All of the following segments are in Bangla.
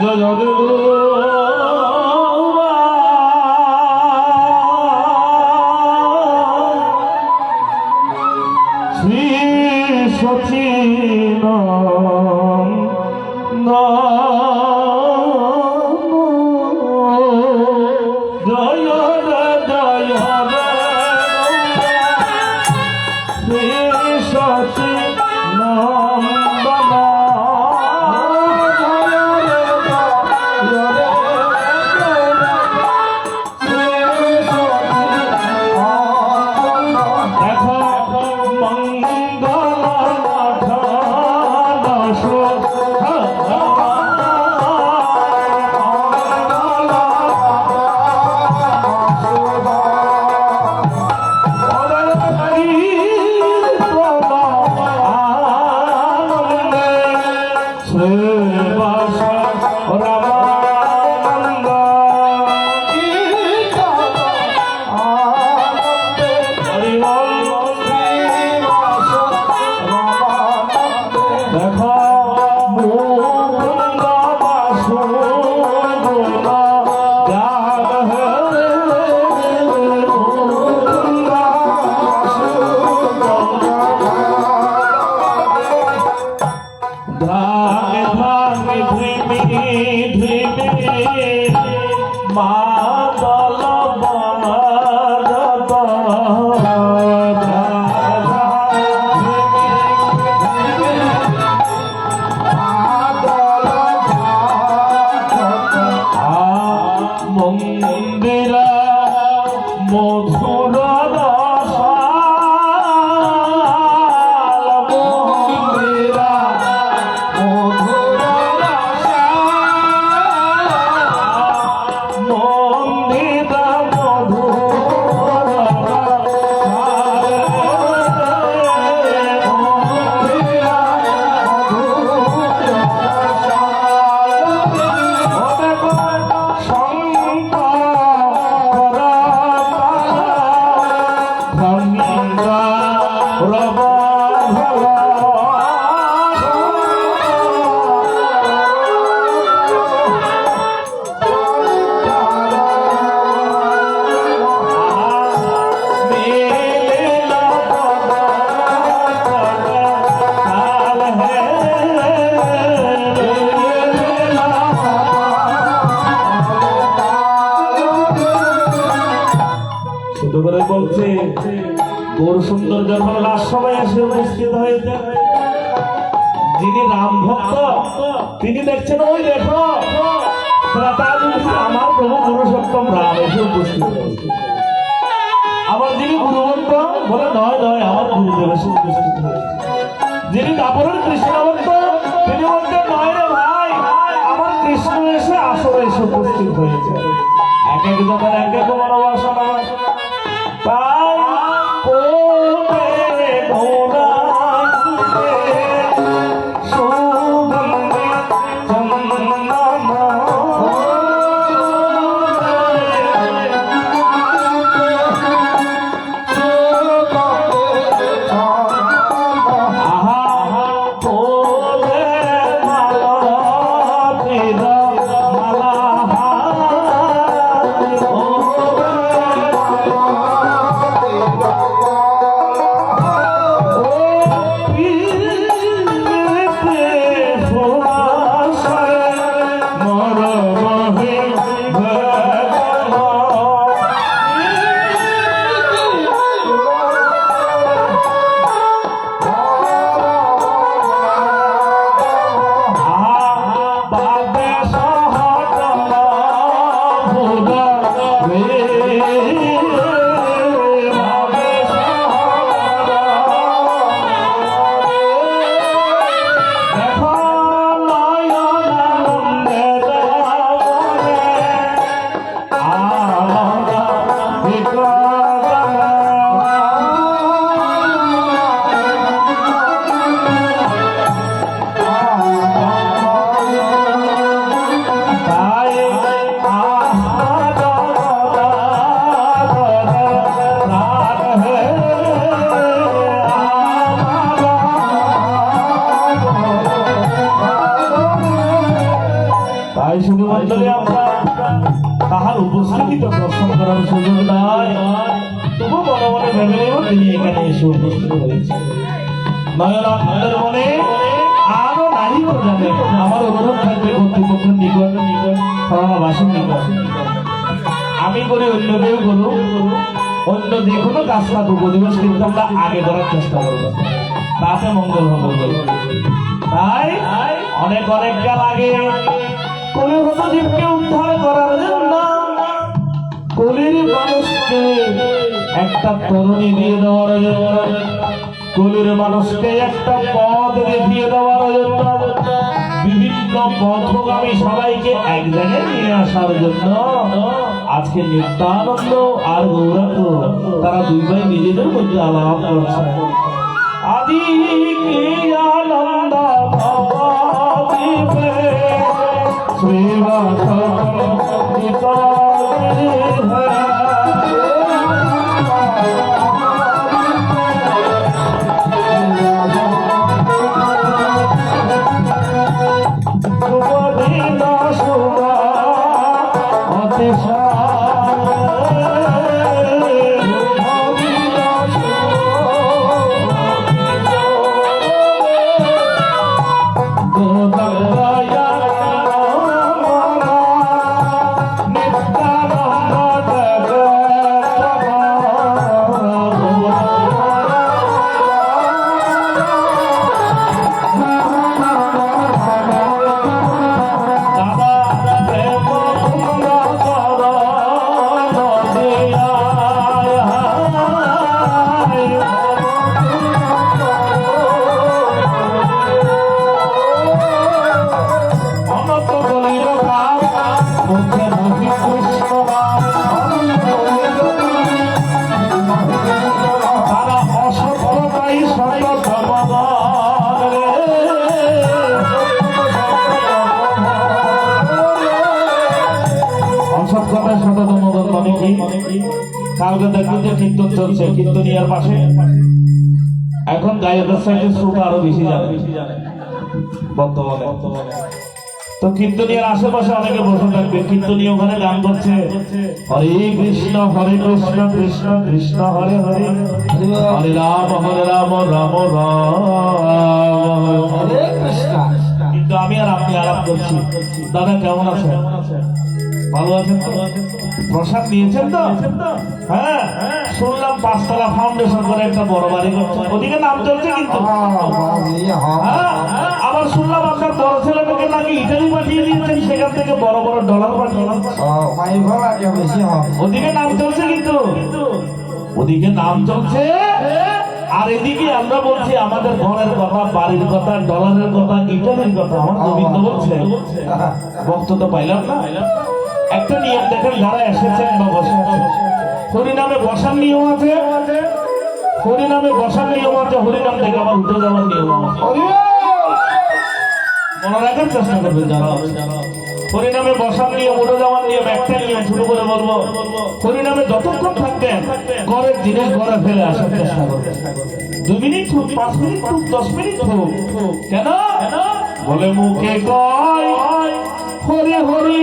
জয় শ্রী করে বলছে, গৌর সুন্দর যখন লাশ সবাই এসে উপস্থিত হয়েছে। যিনি রাম ভক্ত, তিনি দেখছেন ওই দেখো আমার প্রভু পুরুষোত্তম রাম এসে উপস্থিত যিনি গুরুভক্ত বলে, নয় নয়, আমার গুরুদেব এসে উপস্থিত যিনি কৃষ্ণ ভক্ত, তিনি বলছেন, নয় রে ভাই, আমার কৃষ্ণ এসে আসরে এসে উপস্থিত হয়েছে। এক এক জনের এক এক মনোবাসনা। উপস্থিতি তো দর্শন করার সুযোগ নাই। তবু মনে মনে ভেবে নেব তিনি এখানে এসে উপস্থিত হয়েছে। মনে আরও নারী জানে আমার অনুরোধ থাকবে কর্তৃপক্ষের নিকট। নিকট সরণবাসীর নিকট। আমি করি অন্য কেউ করুক। অন্য যে কোনো কাজ থাকুক অধিবাস কিন্তু আমরা আগে করার চেষ্টা করব। তাতে মঙ্গল হবে। তাই অনেক অনেক কাল আগে কলিহত জীবকে উদ্ধার করার জন্য কলির মানুষকে একটা তরুণী দিয়ে দেওয়ার জন্য, কলির মানুষকে একটা পদ দেখিয়ে দেওয়ার জন্য, বিভিন্ন পথগামী সবাইকে এক জায়গায় নিয়ে আসার জন্য। আজকে নিত্যানন্দ আর গৌরাঙ্গ, তারা দুই ভাই নিজেদের মধ্যে আলাপ করছে। আদি দাদা কালকে দেখবেন যে কীর্তন চলছে কীর্তনিয়ার পাশে এখন গায়কের সাইডে শ্রোতা আরও বেশি জানে। বর্তমানে। তো কীর্তনিয়ার আশেপাশে অনেকে বসে থাকবে কীর্তনীয় ওখানে গান করছে। হরে কৃষ্ণ হরে কৃষ্ণ কৃষ্ণ কৃষ্ণ হরে হরে। হরে রাম হরে রাম রাম রাম। হরে কিন্তু আমি আর আপনি আলাপ করছি। দাদা কেমন আছেন? ভালো আছেন তো? প্রসাদ নিয়েছেন তো? হ্যাঁ শুনলাম পাঁচতলা ফাউন্ডেশন করে একটা বড় বাড়ি করছে। ওদিকে নাম চলছে কিন্তু। হ্যাঁ আবার শুনলাম আপনার বড় ছেলে মেয়েকে নাকি ইটালি পাঠিয়ে দিয়েছেন সেখান থেকে বড় বড় ডলার পাঠিয়ে ওদিকে নাম চলছে কিন্তু। ওদিকে নাম চলছে। আর এদিকে আমরা বলছি আমাদের ঘরের কথা বাড়ির কথা ডলারের কথা ইটালির কথা। আমার গোবিন্দ বলছে বক্তব্য পাইলাম না? একটা নিয়ম দেখেন, যারা এসেছেন বা বসে হরিনামে বসার নিয়ম আছে? হরিনামে বসার নিয়ম আছে, হরিনাম থেকে আবার উঠে যাওয়ার নিয়ম আছে। মনে রাখার চেষ্টা করবে যারা হরিনামে বসার নিয়ম, উঠে যাওয়ার নিয়ম, একটা নিয়ম শুরু করে বলব। হরিনামে যতক্ষণ থাকবেন, ঘরের জিনিস ঘরে ফেলে আসার চেষ্টা করবেন। দু মিনিট হোক, পাঁচ মিনিট হোক, দশ মিনিট হোক, কেন? বলে মুখে কয়, হরি হরি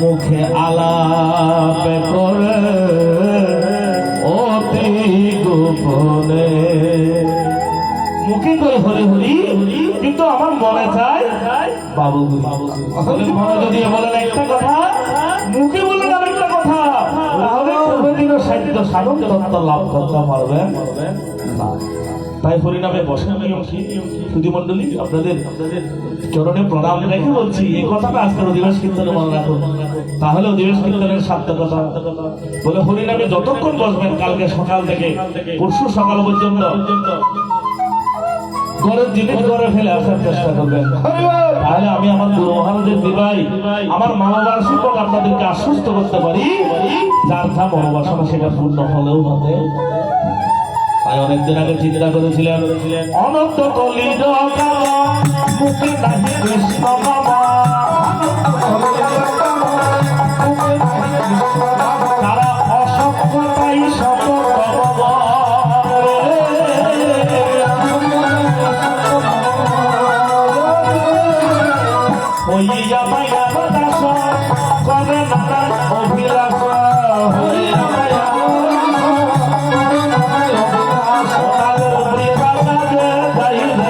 মুখে আলাপ করে, অতি গোপনে। মুখে করে হরি হরি, কিন্তু আমার মনে চাই, বাবু মনে যদি বলেন একটা কথা, মুখে বললেন আরেকটা কথা তাহলে সাহিত্য সাধন তত্ত্ব লাভ করতে পারবেন? না। তাই হরিনামে বসার নিয়ম কি সুধী মন্ডলী আপনাদের চরণে প্রণাম রেখে বলছি, এই কথাটা আজকের অধিবাস কীর্তনে মনে রাখুন। তাহলে অধিবাস কীর্তনের সার্থকতা। বলে হরিনামে যতক্ষণ বসবেন, কালকে সকাল থেকে, পরশু সকাল পর্যন্ত, ঘরের জিনিস ঘরে ফেলে আসার চেষ্টা করবেন। তাহলে আমি আমার গুরু মহারাজের দিবাই আমার মা বাবার আপনাদেরকে আশ্বস্ত করতে পারি, যার যা মনোবাসনা সেটা পূর্ণ হলেও হতে তাই অনেকদিন আগে চিন্তা করেছিলেন অনন্ত কলি মুখে নাহি কৃষ্ণ বাবা। তারা অসভ্যতাই শত হইয়া মায়া দাস করে নানান 아,